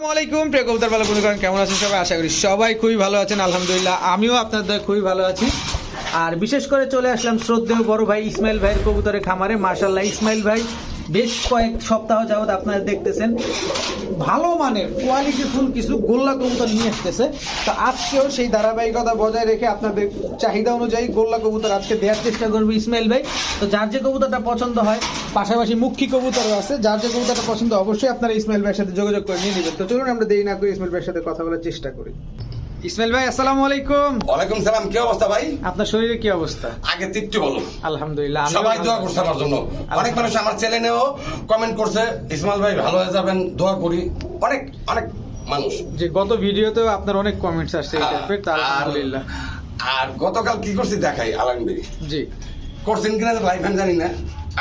আসসালামু আলাইকুম, প্রিয় কবিতার ভালো করেন কেমন আছেন সবাই? আশা করি সবাই খুবই ভালো আছেন, আলহামদুলিল্লাহ। আমিও আপনাদের খুবই ভালো আছি। আর বিশেষ করে চলে আসলাম শ্রদ্ধেয় বড় ভাই ইসমাইল ভাইয়ের কবুতরের খামারে। মার্শাল্লাহ ইসমাইল ভাই বেশ কয়েক সপ্তাহ যাবত আপনারা দেখতেছেন, ভালো মানের কোয়ালিটিফুল কিছু গোল্লা কবুতর নিয়ে আসতেছে। তো আজকেও সেই ধারাবাহিকতা বজায় রেখে আপনাদের চাহিদা অনুযায়ী গোল্লা কবুতর আজকে দেওয়ার চেষ্টা করবে ইসমাইল ভাই। তো যার যে কবুতরটা পছন্দ হয়, পাশাপাশি মুখী কবুতরও আছে, যার যে কবুতরটা পছন্দ অবশ্যই আপনারা ইসমাইল ভাইয়ের সাথে যোগাযোগ করে নিয়ে নেবেন। তো চলুন, আমরা দেরি না করে ইসমাইল ভাইয়ের সাথে কথা বলার চেষ্টা করি। ইসমাইল ভাই আসসালামু আলাইকুম। ওয়ালাইকুম সালাম কি অবস্থা ভাই? আপনার শরীরে কি অবস্থা? আগে তৃপ্তি বলো আলহামদুলিল্লাহ সবাই দোয়া করছে আমার জন্য। অনেক মানুষ আমার চ্যানেলেও কমেন্ট করছে ইসমাইল ভাই ভালো হয়ে যাবেন দোয়া করি। অনেক অনেক মানুষ। যে গত ভিডিওতেও আপনার অনেক কমেন্টস আসছে আর- আলহামদুলিল্লাহ। আর গতকাল কি করছি দেখাই আলহামদুলিল্লাহ জি। করছেন কিনা লাইভ আমি জানি না।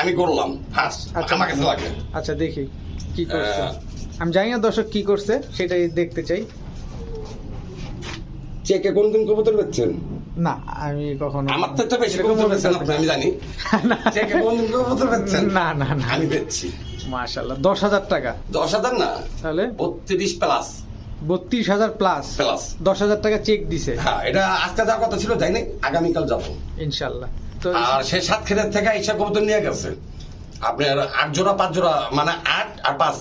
আমি করলাম ফার্স্ট আচ্ছা। আমার কাছে লাগে। আচ্ছা দেখি কি করছে। আমি জানি না দর্শক কি করছে সেটাই দেখতে চাই। চেকে কোন দিন কবুতর বেচছেন? না আমি কখনো আমার তো বেশি কবুতর বেচছেন আপনি আমি জানি। না। চেকে কোন দিন কবুতর বেচছেন? না না না। আমি বেচছি। দশ হাজার টাকা। দশ হাজার না তাহলে? বত্রিশ প্লাস। বত্রিশ হাজার প্লাস। প্লাস। দশ হাজার টাকা চেক দিছে। হ্যাঁ এটা আজকে যাওয়ার কথা ছিল যাই নাই আগামীকাল যাব। ইনশাল্লাহ তো আর সে সাত ক্ষেতের থেকে ঈশা কবুতর নিয়ে গেছে। আপনার আট জোড়া পাঁচ জোড়া মানে আট আর পাঁচ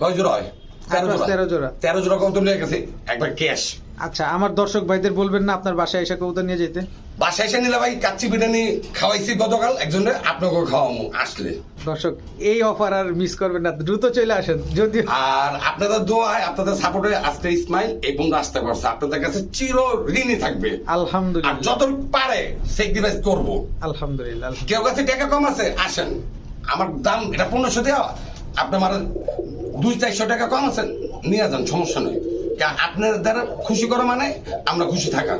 কয় জোড়া হয়? তেরো জোড়া। তেরো জোড়া। তেরো জোড়া কবুতর নিয়ে গেছে একবার ক্যাশ আচ্ছা আমার দর্শক ভাইদের বলবেন না আপনার বাসায় এসে কবুতর নিয়ে যেতে বাসায় এসে নিলে ভাই কাচ্চি বিরিয়ানি খাওয়াইছি গতকাল একজনে আপনাকেও খাওয়ামু আসলে। দর্শক এই অফার আর মিস করবেন না দ্রুত চলে আসেন যদি আর আপনাদের দোয়ায় আপনাদের সাপোর্টে আজকে ইসমাইল এই পর্যন্ত আসতে পারছে আপনাদের কাছে চির ঋণই থাকবে। আর আলহামদুলিল্লাহ যত পারে সেক্রিফাইস করব। আলহামদুলিল্লাহ। কেউ কাছে টাকা কম আছে আসেন। আমার দাম এটা পনেরোশো দেওয়া। আপনার মানে দুই চারশো টাকা কম আছেন নিয়ে যান সমস্যা নেই। আপনার দ্বারা খুশি করা মানে আমরা খুশি থাকা।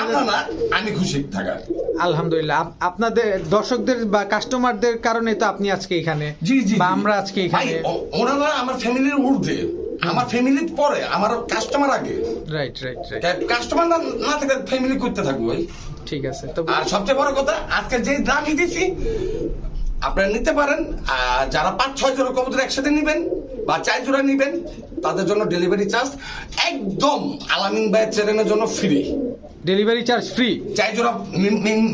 আমরা না আমি খুশি থাকা। আলহামদুলিল্লাহ। আপনাদের দর্শকদের বা কাস্টমারদের কারণে তো আপনি আজকে এখানে জি জি বা আমরা আজকে এখানে ওনারা আমার ফ্যামিলির ঊর্ধ্বে। আমার ফ্যামিলির পরে আমার কাস্টমার আগে। রাইট রাইট রাইট কাস্টমার না না থেকে ফ্যামিলি করতে থাকব ভাই। ঠিক আছে তো আর সবচেয়ে বড় কথা আজকে যে দামই দিছি আপনারা নিতে পারেন। আর যারা পাঁচ ছয় জোড়া কবুতর একসাথে নেবেন বা চার জোড়া নেবেন তাদের জন্য ডেলিভারি চার্জ একদম আলামিন ভাইয়ের চ্যানেলের জন্য ফ্রি ডেলিভারি চার্জ ফ্রি চার জোড়া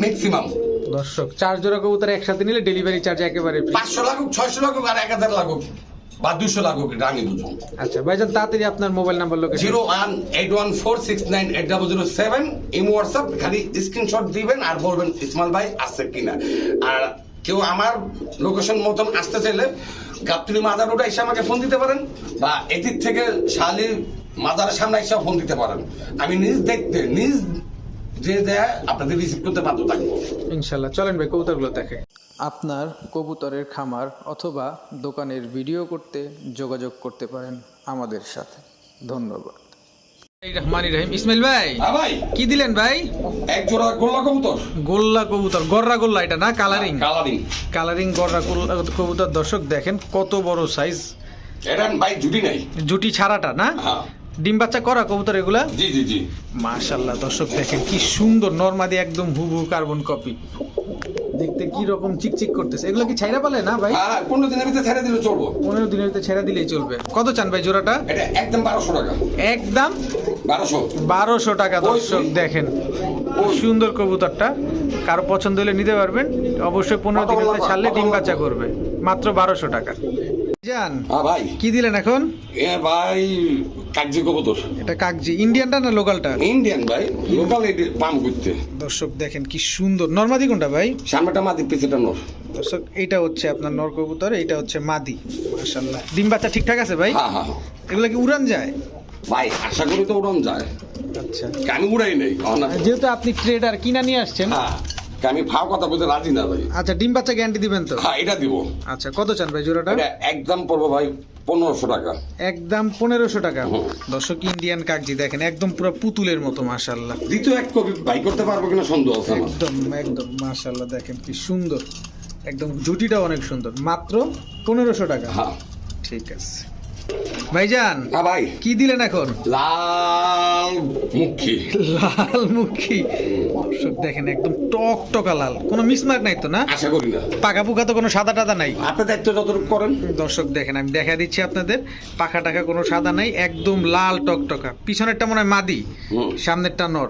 ম্যাক্সিমাম দর্শক চার জোড়া কবুতর একসাথে নিলে ডেলিভারি চার্জ একেবারে ফ্রি পাঁচশো লাগুক ছয়শো লাগুক আর এক হাজার লাগুক বা দুশো লাগুক এটা আমি বুঝুন আচ্ছা ভাইজান তাড়াতাড়ি আপনার mobile number location zero one eight one four six nine eight double zero seven Imo WhatsApp খালি স্ক্রিনশট দিবেন আর বলবেন ইসমাল ভাই আসছে কিনা। আর কেউ আমার লোকেশন মতন আসতে চাইলে গাবতলি মাদার রোডে এসে আমাকে ফোন দিতে পারেন বা এদিক থেকে শালির মাদারের সামনে এসে ফোন দিতে পারেন। আমি নিজ দেখতে নিজ যে দেয় আপনাদের রিসিভ করতে বাধ্য থাকব। ইনশাল্লাহ। চলেন ভাই কবুতরগুলো দেখে। আপনার কবুতরের খামার অথবা দোকানের ভিডিও করতে যোগাযোগ করতে পারেন আমাদের সাথে। ধন্যবাদ। রহমানি রহিম। ইসমাইল ভাই হ্যাঁ ভাই। কি দিলেন ভাই? এক জোড়া গোল্লা কবুতর। গোল্লা কবুতর গররা গোল্লা এটা না কালারিং? কালারিং। কালারিং গররা কবুতর দর্শক দেখেন কত বড় সাইজ এটা ভাই জুটি নাই। জুটি ছাড়াটা না? হ্যাঁ। ডিম বাচ্চা করা কবুতর এগুলা? জি জি জি। মাশাল্লাহ দর্শক দেখেন কি সুন্দর নরমাদি একদম হুবহু কার্বন কপি দেখতে কি রকম চিকচিক করতেছে? এগুলো কি ছাইরা পালে না ভাই? হ্যাঁ পনেরো দিনের ভিতরে ছেড়ে দিলে চলবো। পনেরো দিনের ভিতরে ছেড়া দিলেই চলবে। কত চান ভাই জোড়াটা? এটা একদম বারোশো টাকা। একদম? বারোশো। বারোশো টাকা দর্শক দেখেন। সুন্দর কবুতরটা। কারও পছন্দ হলে নিতে পারবেন। অবশ্যই পনেরো দিনের ভিতরে ছাড়লে ডিম বাচ্চা করবে। মাত্র বারোশো টাকা। জান হ্যাঁ ভাই। কি দিলেন এখন? এ ভাই কাগজি কবুতর। এটা কাগজি ইন্ডিয়ানটা না লোকালটা ইন্ডিয়ান ভাই লোকাল পাম করতে। দর্শক দেখেন কি সুন্দর। নর্মাদি কোনটা ভাই? সামনেটা মাদি পিছেটা নর। দর্শক এইটা হচ্ছে আপনার নর কবুতর এইটা হচ্ছে মাদি। মাশাল্লাহ ডিম বাচ্চা ঠিকঠাক আছে ভাই? হ্যাঁ হ্যাঁ এগুলা কি উড়ান যায়? ভাই আশা করি তো উড়ন যায়। আচ্ছা। আমি উড়াই নেই যেহেতু আপনি ট্রেডার কিনা নিয়ে আসছেন। হ্যাঁ আমি ফাও কথা বলতে রাজি না ভাই। আচ্ছা ডিম বাচ্চা গ্যারান্টি দিবেন তো? হ্যাঁ এটা দিব। আচ্ছা কত চান ভাই জোড়াটা? একদম পড়ব ভাই পনেরোশো টাকা। একদম পনেরোশো টাকা। দর্শক ইন্ডিয়ান কাগজি দেখেন একদম পুরো পুতুলের মতো মাশাল্লাহ দ্বিতীয় এক কপি বাই করতে পারব কিনা সন্দেহ আছে একদম একদম মাশাল্লাহ দেখেন কি সুন্দর। একদম জুটিটাও অনেক সুন্দর মাত্র পনেরোশো টাকা। হ্যাঁ। ঠিক আছে। ভাইজান হ্যাঁ ভাই। কি দিলেন এখন? লাল মুখী। লাল মুখী। দেখেন একদম টক টকা লাল। কোনো মিসমার্ক নাই তো না? আশা করি না। পাকা পুকা তো কোনো সাদা টাদা নাই। আপনি দায়িত্ব যতটুকু করেন। দর্শক দেখেন আমি দেখা দিচ্ছি আপনাদের। পাখা টাকা কোনো সাদা নাই একদম লাল টকটকা পিছনেরটা মনে হয় মাদি সামনেরটা নর।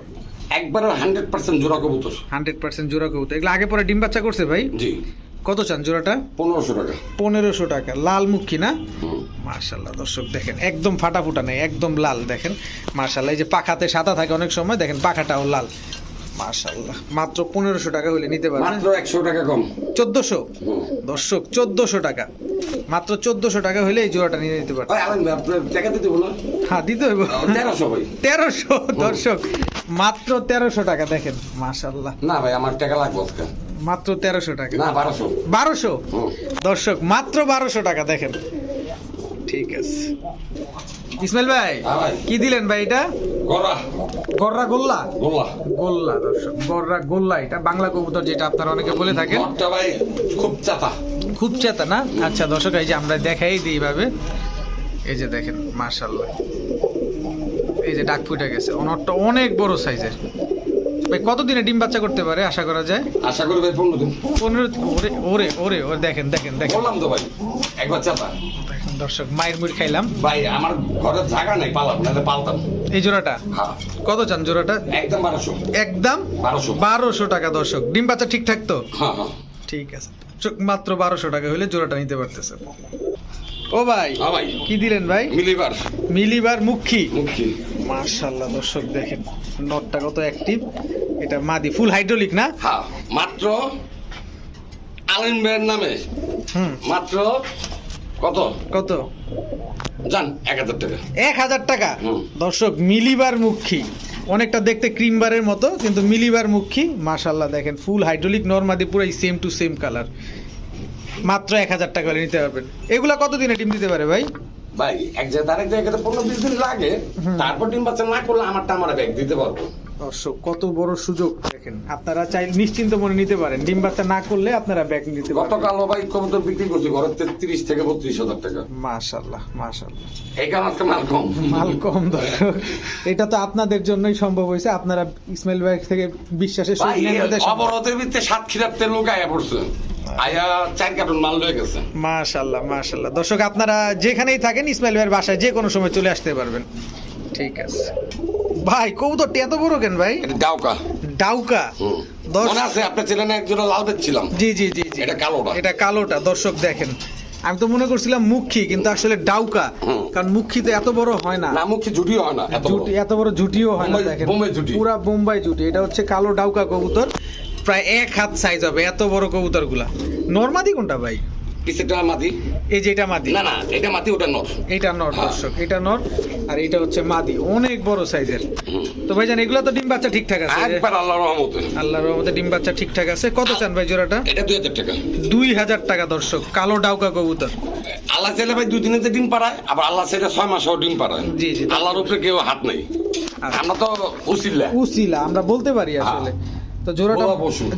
একবারে হান্ড্রেড পার্সেন্ট জোড়া কবুতর। হান্ড্রেড পার্সেন্ট জোড়া কবুতর। এগুলো আগে পরে ডিম বাচ্চা করছে ভাই? জি। কত চান জোড়াটা? পনেরোশো টাকা। পনেরোশো টাকা। লাল মুখী না। মার্শাল্লাহ দর্শক দেখেন একদম ফাটা ফুটা নেই একদম লাল দেখেন। মার্শাল্লাহ এই যে পাখাতে সাদা থাকে অনেক সময় দেখেন পাখাটাও লাল। মার্শাল্লাহ মাত্র পনেরোশো টাকা হলে নিতে পারবেন। মাত্র একশো টাকা কম। চোদ্দশো? দর্শক চোদ্দশো টাকা। মাত্র চোদ্দশো টাকা হলে এই জোড়াটা নিয়ে নিতে পারবেন। হ্যাঁ দিতে হইব। তেরোশো তেরোশো দর্শক মাত্র তেরোশো টাকা দেখেন মার্শাল্লাহ না ভাই আমার টাকা লাগবে মাত্র তেরোশো টাকা। না বারোশো। বারোশো? দর্শক মাত্র বারোশো টাকা দেখেন। ঠিক আছে। ইসমাইল ভাই হ্যাঁ কি দিলেন ভাই এটা? গররা। গোল্লা? গোল্লা। দর্শক গররা গোল্লা এটা বাংলা কবুতর যেটা আপনারা অনেকে বলে থাকেন। খুব চাতা। খুব চেতা না? আচ্ছা দর্শক এই যে আমরা দেখাই দিই এইভাবে। এই যে দেখেন মার্শাল্লাহ এই যে ডাক ফুটে গেছে। অনরটা অনেক বড় সাইজের। ভাই কতদিনে ডিম বাচ্চা করতে পারে আশা করা যায়? আশা করি ভাই পনেরো দিন। পনেরো ওরে ওরে ওরে ওরে দেখেন দেখেন দেখেন। বললাম তো ভাই একবার চাতা দেখেন দর্শক মায়ের মুড়ি খাইলাম। ভাই আমার ঘরের জায়গা নেই পালাম নাহলে পালতাম। এই জোড়াটা? হ্যাঁ। কত চান জোড়াটা? একদম বারোশো। একদম? বারোশো। বারোশো টাকা দর্শক। ডিম বাচ্চা ঠিকঠাক তো? হ্যাঁ হ্যাঁ। ঠিক আছে। মাত্র বারোশো টাকা হলে জোড়াটা নিতে পারতেছে। ও ভাই হ্যাঁ ভাই। কি দিলেন ভাই? মিলিবার। মিলিবার মুখী। মুখী। মার্শাল্লাহ দর্শক দেখেন নটটা কত অ্যাক্টিভ এটা মাদি ফুল হাইড্রোলিক না? হ্যাঁ মাত্র আলেন ভাইয়ের নামে। হুম। মাত্র কত? কত? জান এক হাজার টাকা। এক হাজার টাকা? দর্শক মিলিবার মুখী। অনেকটা দেখতে ক্রিমবারের মতো কিন্তু মিলিবার মুখী। মাশাল্লাহ দেখেন ফুল হাইড্রোলিক নর্মাদি পুরো সেম টু সেম কালার মাত্র এক হাজার টাকা নিতে পারবেন। এগুলা কতদিনে ডিম দিতে পারে ভাই? ভাই এক জায়গায় আরেক জায়গাতে পনেরো বিশ দিন লাগে। তারপর ডিম বাচ্চা না করলে আমারটা আমার ব্যাগ দিতে পারব। দর্শক কত বড় সুযোগ দেখেন। আপনারা চাই নিশ্চিন্ত মনে নিতে পারেন ডিম বাচ্চা না করলে আপনারা ব্যাগ নিতে পারেন গতকাল ভাই কবুতর বিক্রি করছি ঘরের তেত্রিশ থেকে বত্রিশ হাজার টাকা। মাশাল্লাহ মাশাল্লাহ। এই কারণে আজকে মাল কম। মাল কম দর্শক। এটা তো আপনাদের জন্যই সম্ভব হয়েছে। আপনারা ইসমাইল ভাই থেকে বিশ্বাসের। অবরোধের ভিত্তিতে সাত খিরাপ্তে লোক আয়া পড়ছে। আয়া চার কার্টুন মাল লয়ে গেছে। মাশাল্লাহ মাশাল্লাহ। দর্শক আপনারা যেখানেই থাকেন ইসমাইল ভাইয়ের বাসায় যে কোনো সময় চলে আসতে পারবেন। ঠিক আছে। ভাই কবুতরটি এত বড় কেন ভাই? ডাউকা। ডাউকা? মনে আছে আপনার ছেলে না একজোড়া লাল জি জি জি জি। এটা কালোটা। এটা কালোটা দর্শক দেখেন। আমি তো মনে করছিলাম মুখী কিন্তু আসলে ডাউকা। কারণ মুখী তো এত বড় হয় না। না মুখে জুটিও হয় না এত বড়। জুটি এত বড় জুটিও হয় না দেখেন। পুরা বোম্বাই জুটি। এটা হচ্ছে কালো ডাউকা কবুতর। প্রায় এক হাত সাইজ হবে এত বড় কবুতরগুলা নর্মাদি কোনটা ভাই? পিছেটা মাদি। এই যে এটা মাদি। না না এটা মাটি ওটা নর। এটা নর হ্যাঁ। দর্শক এটা নর আর এটা হচ্ছে মাদি অনেক বড় সাইজের। তো ভাইজান এগুলো তো ডিম বাচ্চা ঠিকঠাক আছে? একবার আল্লাহর রহমতে। আল্লাহর রহমতে ডিম বাচ্চা ঠিকঠাক আছে। কত চান ভাই জোড়াটা? এটা দুই হাজার টাকা। দুই হাজার টাকা দর্শক কালো ডাউকা কবুতর। আল্লাহ চাইলে ভাই দুই দিনেতে ডিম পাড়ায় আবার আল্লাহ চাইলে ছয় মাসেও ডিম পাড়ায়। জি, জি। আল্লাহর উপরে কেউ হাত নেই। আচ্ছা। আমরা তো উচিল্লা উসিলা আমরা বলতে পারি আসলে। তো জোড়াটা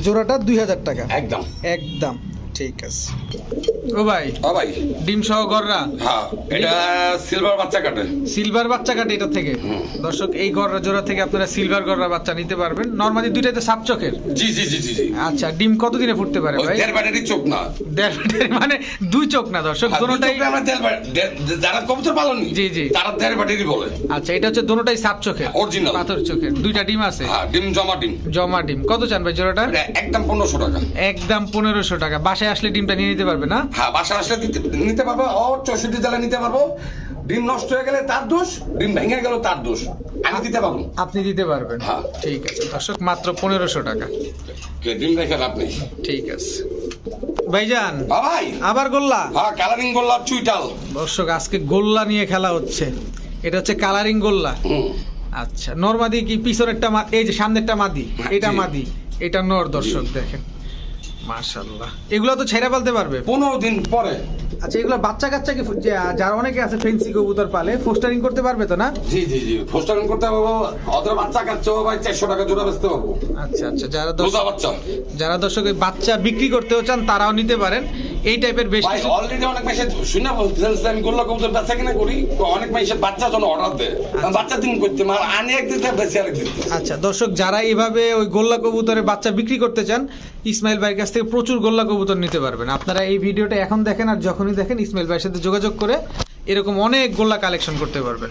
জোড়াটা দুই হাজার টাকা। একদম। একদম। ঠিক আছে। ও ভাই ও ভাই। ডিম সহ গররা হ্যাঁ এটা সিলভার বাচ্চা কাটে। সিলভার বাচ্চা কাটে এটা থেকে? দর্শক এই গররা জোড়া থেকে আপনারা সিলভার গররা বাচ্চা নিতে পারবেন। নর্মালি দুইটাতে সাপ চোখের। জি জি জি জি আচ্ছা ডিম কতদিনে ফুটতে পারে ভাই? দেড় ব্যাটারি চোখ না। দেড় মানে দুই চোখ না দর্শক আর দুই আমরা দেড় যারা কবুতর পালনি জি, জি। তারা দেড় ব্যাটারি বলে। আচ্ছা এটা হচ্ছে দোনোটাই সাপ চোখের। Original। পাথর চোখের। দুইটা ডিম আছে? হ্যাঁ ডিম জমা ডিম। জমা ডিম। কত চান ভাই জোড়াটা? একদম পনেরোশো টাকা। একদম পনেরোশো টাকা। বাসায় আসলে ডিমটা নিয়ে নিতে পারবে না? হ্যাঁ বাসা আসলে নিতে পারব ও চৌষট্টি জেলা নিতে পারব। ডিম নষ্ট হয়ে গেলে তার দোষ ডিম ভেঙে গেল তার দোষ। আমি দিতে পারব। আপনি দিতে পারবেন। হ্যাঁ। ঠিক আছে দর্শক মাত্র পনেরোশো টাকা। ডিম রেখে লাভ নেই। ঠিক আছে। ভাইজান বাবাই। আবার গোল্লা? হ্যাঁ কালারিং গোল্লা চুইটাল। দর্শক আজকে গোল্লা নিয়ে খেলা হচ্ছে। এটা হচ্ছে কালারিং গোল্লা। আচ্ছা নর্মাদি কি পিছনেরটা এই যে সামনেরটা মাদি এটা মাদি এটা নর দর্শক দেখেন। মাশাল্লাহ এগুলো তো ছেড়ে পালতে পারবে। পনেরো দিন পরে। আচ্ছা এগুলো বাচ্চা কাচ্চা কি যারা অনেকে আছে ফেন্সি কবুতর পালে ফোস্টারিং করতে পারবে তো না? জি জি জি। ফোস্টারিং করতে পারব। ওদের বাচ্চা কাচ্চা ভাই চারশো টাকা জোড়া বেচতে পারব। আচ্ছা আচ্ছা যারা দর্শক যারা দর্শক বাচ্চা বিক্রি করতেও চান তারাও নিতে পারেন। এই টাইপের বেশ ভাই অলরেডি অনেক মাসে শুনে বলতেছেন যে আমি গোল্লা কবুতর বেচা কিনা করি অনেক মাসে বাচ্চা জন্য অর্ডার দেয়। বাচ্চা দিন করতে মার আনি এক দিতে বেশি আরেক দিতে আচ্ছা দর্শক যারা এইভাবে ওই গোল্লা কবুতরের বাচ্চা বিক্রি করতে চান ইসমাইল ভাইয়ের কাছ থেকে প্রচুর গোল্লা কবুতর নিতে পারবেন। আপনারা এই ভিডিওটা এখন দেখেন আর যখনই দেখেন ইসমাইল ভাইয়ের সাথে যোগাযোগ করে এরকম অনেক গোল্লা কালেকশন করতে পারবেন।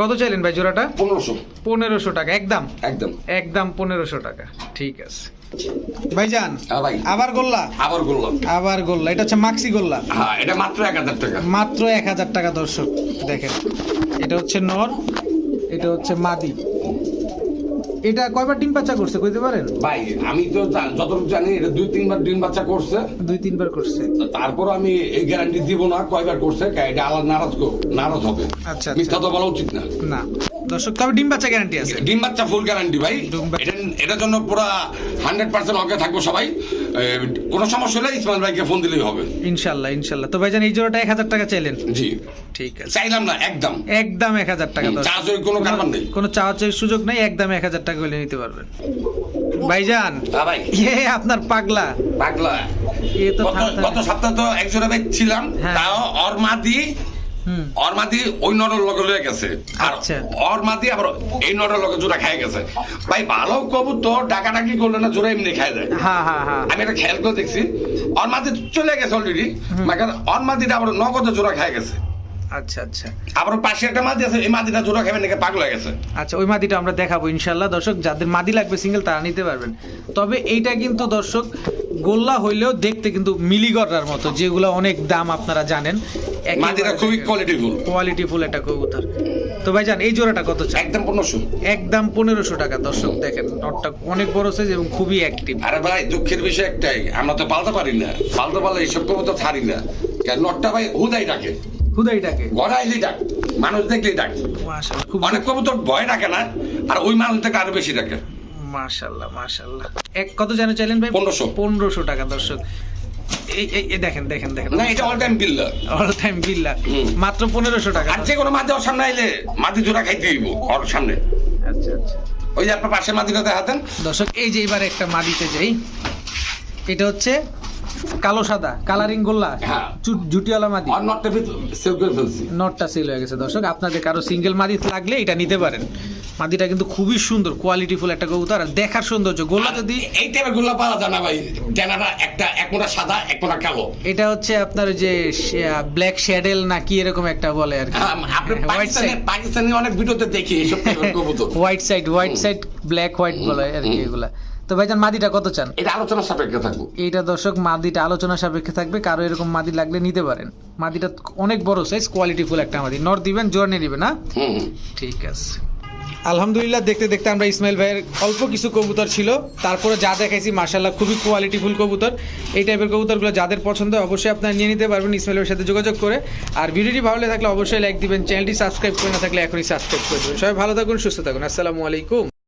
কত চাইলেন ভাই জোড়াটা? পনেরোশো। পনেরোশো টাকা একদম? একদম। একদম পনেরোশো টাকা ঠিক আছে। ভাইজান হ্যাঁ আবার গোল্লা? আবার গোল্লা। আবার গোল্লা এটা হচ্ছে মাক্সি গোল্লা। হ্যাঁ এটা মাত্র এক হাজার টাকা। মাত্র এক হাজার টাকা দর্শক দেখেন। এটা হচ্ছে নর এটা হচ্ছে মাদি। এটা কয়বার ডিম বাচ্চা করছে কইতে পারেন? ভাই আমি তো যতটুকু জানি এটা দুই তিনবার ডিম বাচ্চা করছে। দুই তিনবার করছে। তারপর আমি এই গ্যারান্টি দিব না কয়বার করছে এটা আলাদা নারাজ নারাজ হবে। আচ্ছা, মিথ্যা তো বলা উচিত না। না। দর্শক তবে ডিম বাচ্চা গ্যারান্টি আছে। ডিম বাচ্চা ফুল গ্যারান্টি ভাই। এটা এটার জন্য পুরো হান্ড্রেড পার্সেন্ট অজ্ঞা থাকব সবাই। কোনো সমস্যা হলে ইসমাইল ভাইকে ফোন দিলেই হবে। ইনশাল্লাহ ইনশাল্লাহ। তো ভাইজান এই জোড়াটা এক হাজার টাকা চাইলেন? জি। ঠিক আছে। চাইলাম না একদম। একদম এক হাজার টাকা দর্শক। চার্জ কোনো কারণ নেই। কোনো চাওয়ার সুযোগ নেই একদম এক হাজার টাকা হলে নিতে পারবেন। ভাইজান। হ্যাঁ ভাই। এ আপনার পাগলা। পাগলা। এ তো গত সপ্তাহ তো একজোড়া বেচ ছিলাম হ্যাঁ। তাও ওর মাদি হুম ওর মাদি ওই নরের লগে লয়ে গেছে। আর আচ্ছা। ওর মাদি আবার এই নরের লগে জোড়া খাই গেছে। ভাই ভালো কবুতর ডাকাডাকি করলে না জোড়া এমনি খাই যায়। হ্যাঁ হ্যাঁ হ্যাঁ। আমি এটা খেয়াল করে দেখছি। ওর মাদি চলে গেছে অলরেডি মাকে ওর মাদিটা আবার নগদ জোড়া খাই গেছে। আচ্ছা আচ্ছা। আবার পাশে একটা মাদি আছে এই মাদিটা জোড়া খাবে নাকি পাগল হয়ে গেছে। আচ্ছা ওই মাদিটা আমরা দেখাবো ইনশাল্লাহ দর্শক যাদের মাদি লাগবে সিঙ্গেল তারা নিতে পারবেন। তবে এইটা কিন্তু দর্শক গোল্লা হইলেও দেখতে কিন্তু মিলিগড়ার মতো যেগুলো অনেক দাম আপনারা জানেন। মাদিটা খুবই কোয়ালিটিফুল কোয়ালিটি ফুল একটা কবুতর। তো ভাইজান এই জোড়াটা কত চাই? একদম পনেরোশো। একদম পনেরোশো টাকা দর্শক দেখেন নটটা অনেক বড় সাইজ এবং খুবই অ্যাক্টিভ আরে ভাই দুঃখের বিষয় একটাই আমরা তো পালতে পারি না। পালতে পারলে এইসব কবুতর না। নটটা ভাই হুদাই ডাকে। হুদাইটাকে গড়াইলি ডাক। মানুষ দেখলেই ডাক। অনেক কবুতর ভয় ডাকে না আর ওই মানুষ থেকে আরও বেশি ডাকে। মাশাল্লাহ মাশাল্লাহ। এক কত যেন চাইলেন ভাই? 1500 পনেরোশো টাকা দর্শক। এই এই এই দেখেন দেখেন দেখেন। না এটা অল টাইম অল টাইম বিল্লা মাত্র পনেরোশো টাকা। আর যে কোনো মাঝে ওর সামনে আইলে মাটি জোড়া খাইতে হইব ওর সামনে। আচ্ছা আচ্ছা। ওই যে আপনার পাশের মাটিটা দেখাতেন দর্শক এই যে এবার একটা মাদিতে যাই এটা হচ্ছে কালো সাদা কালারিং গোল্লা হ্যাঁ। জুটিওয়ালা মাদি। আর নটটা সেভ করে ফেলছি। নটটা সেল হয়ে গেছে। দর্শক আপনাদের কারও সিঙ্গেল মাদি লাগলে এটা নিতে পারেন। মাদিটা কিন্তু খুবই সুন্দর কোয়ালিটিফুল একটা কবুতর আর দেখার সৌন্দর্য। গোল্লা যদি এই টাইপেরগুলা পাওয়া যায় না ভাই। ডেনাটা একটা এক মোটা সাদা এক মোটা কালো। এটা হচ্ছে আপনার যে ব্ল্যাক শ্যাডেল না কি এরকম একটা বলে আর কি। হ্যাঁ, আপনি পাকিস্তানে পাকিস্তানি অনেক ভিডিওতে দেখি টাইপের কবুতর। White side white side black white বলে আর কি এগুলা। তো ভাইজান মাদিটা কত চান? এটা আলোচনা সাপেক্ষে থাকব। এইটা দর্শক মাদিটা আলোচনা সাপেক্ষে থাকবে কারও এরকম মাদি লাগলে নিতে পারেন। মাদিটা অনেক বড় সাইজ কোয়ালিটিফুল একটা মাদি। নর দিবেন জোর নিয়ে দিবেন না হুম হুম। ঠিক আছে। আলহামদুলিল্লাহ দেখতে দেখতে আমরা ইসমাইল ভাইয়ের অল্প কিছু কবুতর ছিল। তারপরে যা দেখাইছি মার্শাল্লাহ খুবই কোয়ালিটিফুল কবুতর। এই টাইপের কবুতরগুলো যাদের পছন্দ হয় অবশ্যই আপনারা নিয়ে নিতে পারবেন ইসমাইল ভাইয়ের সাথে যোগাযোগ করে। আর ভিডিওটি ভালো লেগে থাকলে অবশ্যই লাইক দিবেন। চ্যানেলটি সাবস্ক্রাইব করে না থাকলে এখনই সাবস্ক্রাইব করে দেবেন। সবাই ভালো থাকুন সুস্থ থাকুন। আসসালামু আলাইকুম।